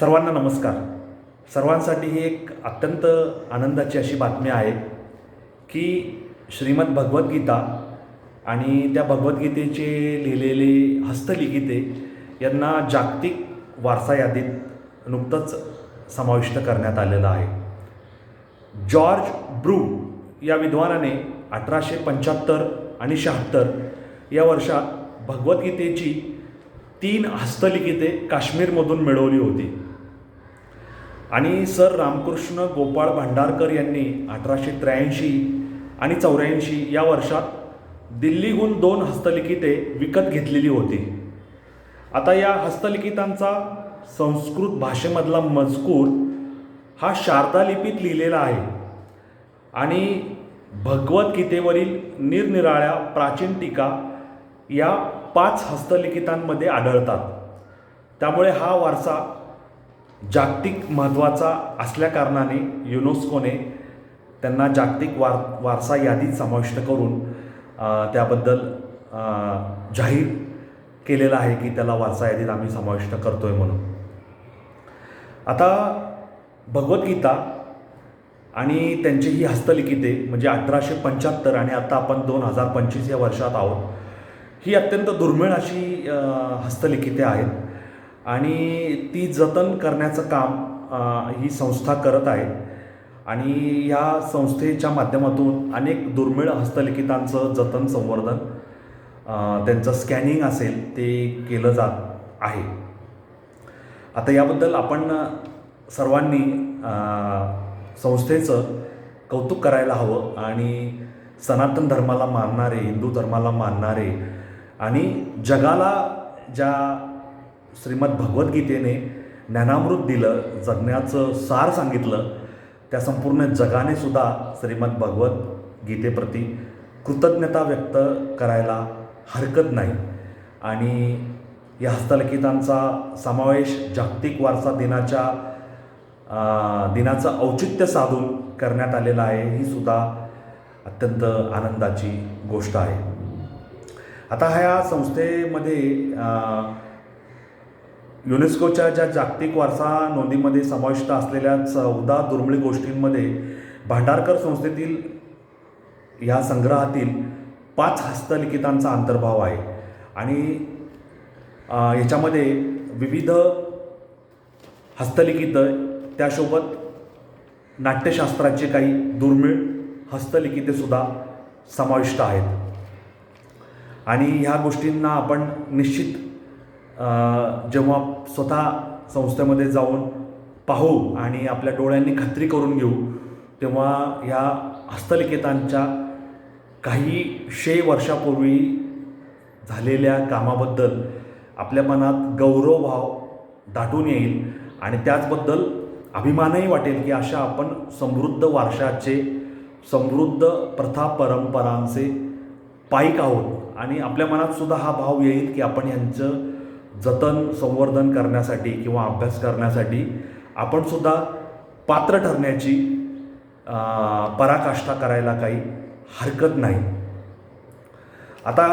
सर्वांना नमस्कार. सर्वांसाठी ही एक अत्यंत आनंदाची अशी बातमी आहे की श्रीमद भगवद्गीता आणि त्या भगवद्गीतेचे लिहिलेले हस्तलिखिते यांना जागतिक वारसा यादीत नुकतंच समाविष्ट करण्यात आलेलं आहे. जॉर्ज ब्रू या विद्वानाने अठराशे पंच्याहत्तर आणि शहात्तर या वर्षात भगवद्गीतेची तीन हस्तलिखिते काश्मीरमधून मिळवली होती. आणि सर रामकृष्ण गोपाळ भांडारकर यांनी अठराशे त्र्याऐंशी आणि चौऱ्याऐंशी या वर्षात दिल्लीहून दोन हस्तलिखिते विकत घेतलेली होती. आता या हस्तलिखितांचा संस्कृत भाषेमधला मजकूर हा शारदा लिपीत लिहिलेला आहे. आणि भगवद्गीतेवरील निरनिराळ्या प्राचीन टीका या पाच हस्तलिखितांमध्ये आढळतात. त्यामुळे हा वारसा जागतिक महत्त्वाचा असल्याकारणाने युनेस्कोने त्यांना जागतिक वार वारसा यादीत समाविष्ट करून त्याबद्दल जाहीर केलेलं आहे की त्याला वारसा यादीत आम्ही समाविष्ट करतो आहे म्हणून. आता भगवद्गीता आणि त्यांची ही हस्तलिखिते म्हणजे अठराशे पंच्याहत्तर आणि आता आपण दोन हजार पंचवीस या वर्षात आहोत ही अत्यंत दुर्मिळ अशी हस्तलिखिते आहेत. आणि ती जतन करण्याचं काम ही संस्था करत आहे. आणि या संस्थेच्या माध्यमातून अनेक दुर्मिळ हस्तलिखितांचं जतन संवर्धन त्यांचं स्कॅनिंग असेल ते केलं जात आहे. आता याबद्दल आपण सर्वांनी संस्थेचं कौतुक करायला हवं आणि सनातन धर्माला मानणारे हिंदू धर्माला मानणारे आणि जगाला ज्या श्रीमद भगवद्गीतेने ज्ञानामृत दिलं जगण्याचं सार सांगितलं त्या संपूर्ण जगाने सुद्धा श्रीमद भगवद्गीतेप्रती कृतज्ञता व्यक्त करायला हरकत नाही. आणि या हस्तलिखितांचा समावेश जागतिक वारसा दिनाच्या दिनाचं औचित्य साधून करण्यात आलेलं आहे ही सुद्धा अत्यंत आनंदाची गोष्ट आहे. आता ह्या संस्थेमध्ये युनेस्कोच्या ज्या जागतिक वारसा नोंदीमध्ये समाविष्ट असलेल्या चौदा दुर्मिळ गोष्टींमध्ये भांडारकर संस्थेतील ह्या संग्रहातील पाच हस्तलिखितांचा अंतर्भाव आहे. आणि याच्यामध्ये ह्याच्यामध्ये विविध हस्तलिखितं त्यासोबत नाट्यशास्त्राचे काही दुर्मिळ हस्तलिखितेसुद्धा समाविष्ट आहेत. आणि ह्या गोष्टींना आपण निश्चित जेव्हा स्वतः संस्थेमध्ये जाऊन पाहू आणि आपल्या डोळ्यांनी खात्री करून घेऊ तेव्हा ह्या हस्तलिखितांच्या काही शे वर्षापूर्वी झालेल्या कामाबद्दल आपल्या मनात गौरवभाव दाटून येईल आणि त्याचबद्दल अभिमानही वाटेल की अशा आपण समृद्ध वारशाचे समृद्ध प्रथा परंपरांचे पाईक आहोत. आणि आपल्या मनात सुद्धा हा भाव येईल की आपण यांचं जतन संवर्धन करण्यासाठी किंवा अभ्यास करण्यासाठी आपण सुद्धा पात्र ठरण्याची पराकाष्ठा करायला काही हरकत नाही. आता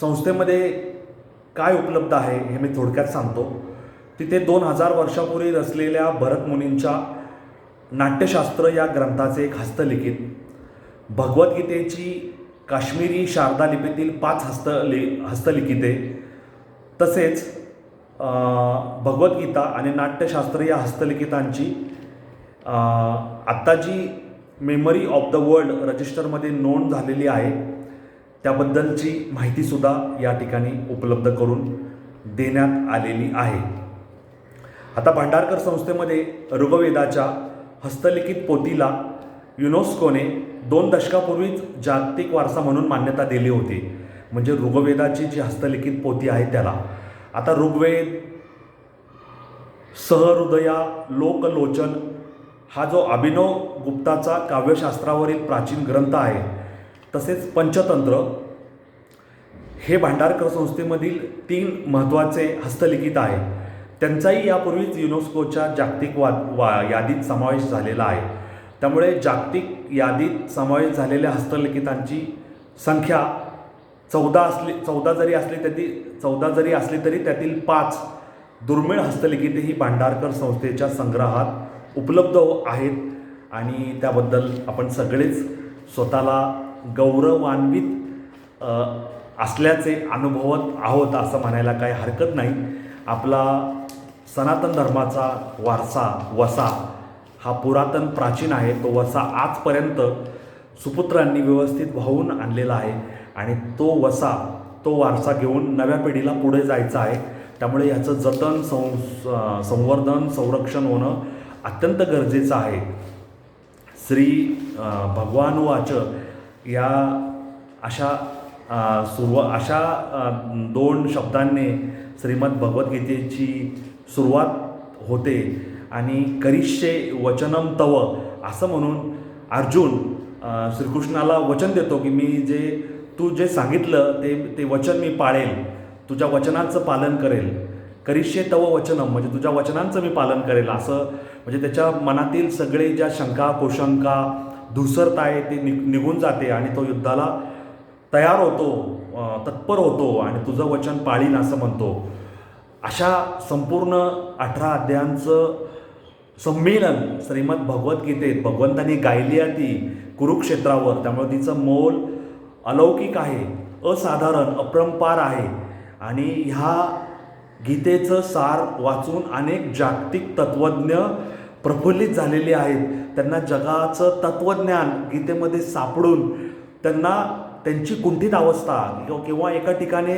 संस्थेमध्ये काय उपलब्ध आहे हे मी थोडक्यात सांगतो. तिथे दोन हजार वर्षापूर्वी रचलेल्या भरतमुनींच्या नाट्यशास्त्र या ग्रंथाचे एक हस्तलिखित भगवद्गीतेची काश्मीरी शारदा लिपीतील पाच हस्तलि हस्तलिखिते. तसेच भगवद्गीता आणि नाट्यशास्त्र या हस्तलिखितांची आत्ता जी मेमरी ऑफ द वर्ल्ड रजिस्टरमध्ये नोंद झालेली आहे. त्याबद्दलची माहितीसुद्धा या ठिकाणी उपलब्ध करून देण्यात आलेली आहे. आता भांडारकर संस्थेमध्ये ऋग्वेदाच्या हस्तलिखित पोथीला युनेस्कोने दोन दशकापूर्वीच जागतिक वारसा म्हणून मान्यता दिली होती. म्हणजे ऋग्वेदाची जी हस्तलिखित पोथी आहे त्याला. आता ऋग्वेद सहृदया लोकलोचन हा जो अभिनव गुप्ताचा काव्यशास्त्रावरील प्राचीन ग्रंथ आहे तसेच पंचतंत्र हे भांडारकर संस्थेमधील तीन महत्त्वाचे हस्तलिखित आहे. त्यांचाही यापूर्वीच युनेस्कोच्या जागतिक वा वा यादीत समावेश झालेला आहे. त्यामुळे जागतिक यादीत समावेश झालेल्या हस्तलिखितांची संख्या चौदा असली चौदा जरी असली तरी चौदा जरी असली तरी त्यातील पाच दुर्मिळ हस्तलिखिते ही भांडारकर संस्थेच्या संग्रहात उपलब्ध आहेत. आणि त्याबद्दल आपण सगळेच स्वतःला गौरवान्वित असल्याचे अनुभवत आहोत असं म्हणायला काही हरकत नाही. आपला सनातन धर्माचा वारसा वसा हा पुरातन प्राचीन आहे तो वसा आजपर्यंत सुपुत्रांनी व्यवस्थित वाहून आणलेला आहे आणि तो वसा तो वारसा घेऊन नव्या पिढीला पुढे जायचा आहे. त्यामुळे याचं जतन सं संवर्धन संरक्षण होणं अत्यंत गरजेचं आहे. श्री भगवानुवाच या अशा अ, अशा दोन शब्दांनी श्रीमद भगवद्गीतेची सुरुवात होते. आणि करिष्ये वचनम तव असं म्हणून अर्जुन श्रीकृष्णाला वचन देतो की मी जे तू जे सांगितलं ते ते वचन मी पाळेल तुझ्या वचनांचं पालन करेल. करिष्ये तव वचनम म्हणजे तुझ्या वचनांचं मी पालन करेल असं म्हणजे त्याच्या मनातील सगळे ज्या शंका कुशंका धुसरता आहे ते नि निघून जाते आणि तो युद्धाला तयार होतो तत्पर होतो आणि तुझं वचन पाळीन असं म्हणतो. अशा संपूर्ण अठरा अध्यायांचं संमेलन श्रीमद भगवद्गीतेत भगवंतांनी गायली आहे ती कुरुक्षेत्रावर. त्यामुळे तिचं मोल अलौकिक आहे असाधारण अपरंपार आहे. आणि ह्या गीतेचं सार वाचून अनेक जागतिक तत्त्वज्ञ प्रफुल्लित झालेले आहेत. त्यांना जगाचं तत्त्वज्ञान गीतेमध्ये सापडून त्यांना त्यांची कुंठित अवस्था किंवा- किंवा एका ठिकाणी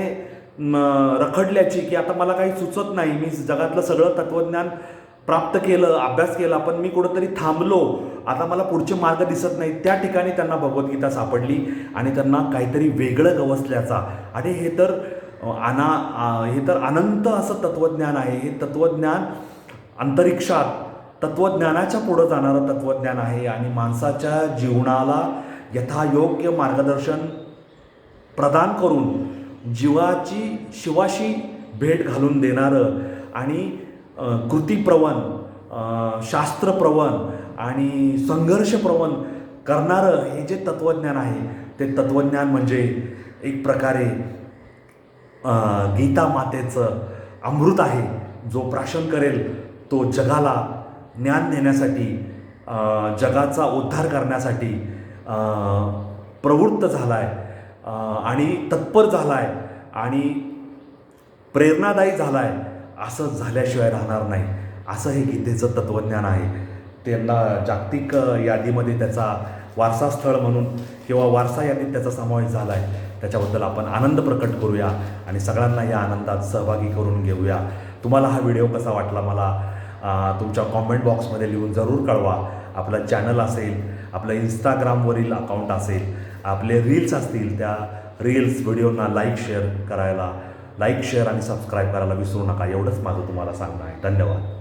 रखडल्याची की आता मला काही सुचत नाही मी जगातलं सगळं तत्त्वज्ञान प्राप्त केलं अभ्यास केला पण मी कुठंतरी थांबलो. आता मला पुढचे मार्ग दिसत नाही त्या ठिकाणी त्यांना भगवद्गीता सापडली आणि त्यांना काहीतरी वेगळं गवसल्याचा. आणि हे तर आना हे तर अनंत असं तत्त्वज्ञान आहे. हे तत्त्वज्ञान अंतरिक्षात तत्त्वज्ञानाच्या पुढं जाणारं तत्त्वज्ञान आहे आणि माणसाच्या जीवनाला यथायोग्य मार्गदर्शन प्रदान करून जीवाची शिवाशी भेट घालून देणारं आणि कृतीप्रवण शास्त्रप्रवण आणि संघर्षप्रवण करणारं हे जे तत्त्वज्ञान आहे ते तत्त्वज्ञान म्हणजे एक प्रकारे गीता मातेचं अमृत आहे जो प्राशन करेल तो जगाला ज्ञान देण्यासाठी जगाचा उद्धार करण्यासाठी प्रवृत्त झाला आहे आणि तत्पर झाला आहे आणि प्रेरणादायी झाला आहे असं झाल्याशिवाय राहणार नाही. असं हे गीतेचं तत्त्वज्ञान आहे. त्यांना जागतिक यादीमध्ये त्याचा वारसास्थळ म्हणून किंवा वारसा यादीत त्याचा समावेश झाला आहे त्याच्याबद्दल आपण आनंद प्रकट करूया आणि सगळ्यांना या आनंदात सहभागी करून घेऊया. तुम्हाला हा व्हिडिओ कसा वाटला मला तुमच्या कॉमेंट बॉक्समध्ये लिहून जरूर कळवा. आपलं चॅनल असेल आपलं इंस्टाग्रामवरील अकाउंट असेल आपले रील्स असतील त्या रील्स व्हिडिओना लाईक शेअर करायला लाईक शेअर आणि सबस्क्राईब करायला विसरू नका. एवढंच माझं तुम्हाला सांगणं आहे. धन्यवाद.